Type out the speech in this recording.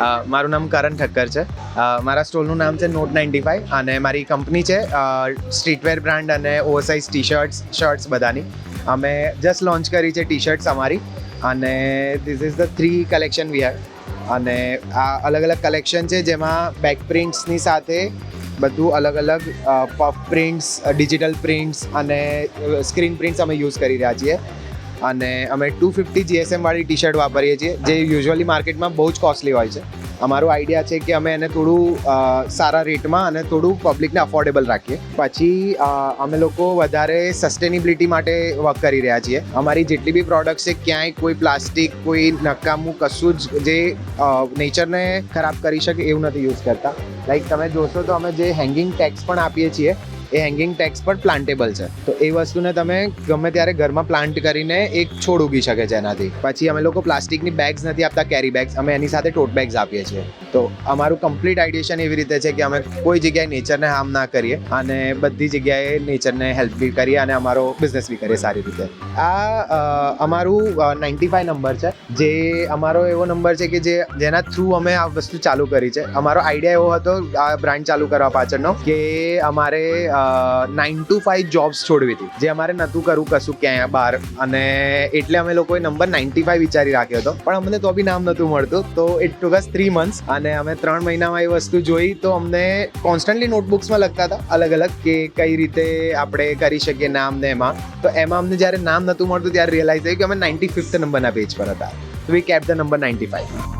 મારું નામ કરણ ઠક્કર છે. મારા સ્ટોલનું નામ છે નોટ નાઇન્ટી ફાઇવ અને મારી કંપની છે સ્ટ્રીટવેર બ્રાન્ડ અને ઓવરસાઇઝ ટી શર્ટ્સ શર્ટ્સ બધાની. અમે જસ્ટ લોન્ચ કરી છે ટી શર્ટ્સ અમારી અને this is the three collection we have અને આ અલગ અલગ કલેક્શન છે જેમાં બેક પ્રિન્ટ્સની સાથે બધું અલગ અલગ પફ પ્રિન્ટ્સ ડિજિટલ પ્રિન્ટ્સ અને સ્ક્રીન પ્રિન્ટ્સ અમે યુઝ કરી રહ્યા છીએ. અને અમે ટુ ફિફ્ટી જીએસએમ વાળી ટી શર્ટ વાપરીએ છીએ, જે યુઝ્યુઅલી માર્કેટમાં બહુ જ કોસ્ટલી હોય છે. અમારો આઈડિયા છે કે અમે એને થોડું સારા રેટમાં અને થોડું પબ્લિકને અફોર્ડેબલ રાખીએ. પછી અમે લોકો વધારે સસ્ટેનેબિલિટી માટે વર્ક કરી રહ્યા છીએ. અમારી જેટલી બી પ્રોડક્ટ છે, ક્યાંય કોઈ પ્લાસ્ટિક કોઈ નકામું કશું જ જે નેચરને ખરાબ કરી શકે એવું નથી યુઝ કરતા. લાઈક તમે જોશો તો અમે જે હેંગિંગ ટેક્સ પણ આપીએ છીએ એ હેંગિંગ ટેક્સ પણ પ્લાન્ટેબલ છે. તો એ વસ્તુને તમે ગમે ત્યારે ઘરમાં પ્લાન્ટ કરીને એક છોડ ઉગી શકે છે એનાથી. પછી અમે લોકો પ્લાસ્ટિકની બેગ્સ નથી આપતા કેરી બેગ્સ અમે એની સાથે ટોટ બેગ્સ આપીએ છીએ. તો અમારું કમ્પ્લીટ આઈડિયેશન એવી રીતે છે કે અમે કોઈ જગ્યાએ નેચરને હાર્મ ના કરીએ અને બધી જગ્યાએ નેચરને હેલ્પ બી કરીએ અને અમારો બિઝનેસ બી કરીએ સારી રીતે. આ અમારું નાઇન્ટી ફાઈવ નંબર છે. જે અમારો એવો નંબર છે કે જે, જેના થ્રુ અમે આ વસ્તુ ચાલુ કરી છે. અમારો આઈડિયા એવો હતો આ બ્રાન્ડ ચાલુ કરવા પાછળનો કે અમારે નાઇન ટુ ફાઈવ જોબ્સ છોડવી હતી. જે અમારે નહોતું કરવું કશું ક્યાંય, બહાર. અને એટલે અમે લોકોએ નંબર નાઇન્ટી ફાઈવ વિચારી રાખ્યો હતો. પણ અમને તો બી નામ નહોતું મળતું. તો it took us three months અને અમે ત્રણ મહિનામાં એ વસ્તુ જોઈ તો અમને કોન્સ્ટન્ટલી નોટબુક્સમાં લખતા હતા, અલગ અલગ કે કઈ રીતે આપણે કરી શકીએ નામ ને એમાં. તો એમાં અમને જ્યારે નામ નહોતું મળતું ત્યારે રિયલાઇઝ થયું કે અમે નાઇન્ટી ફિફ્થ નંબરના પેજ પર હતા. We kept the number ninety five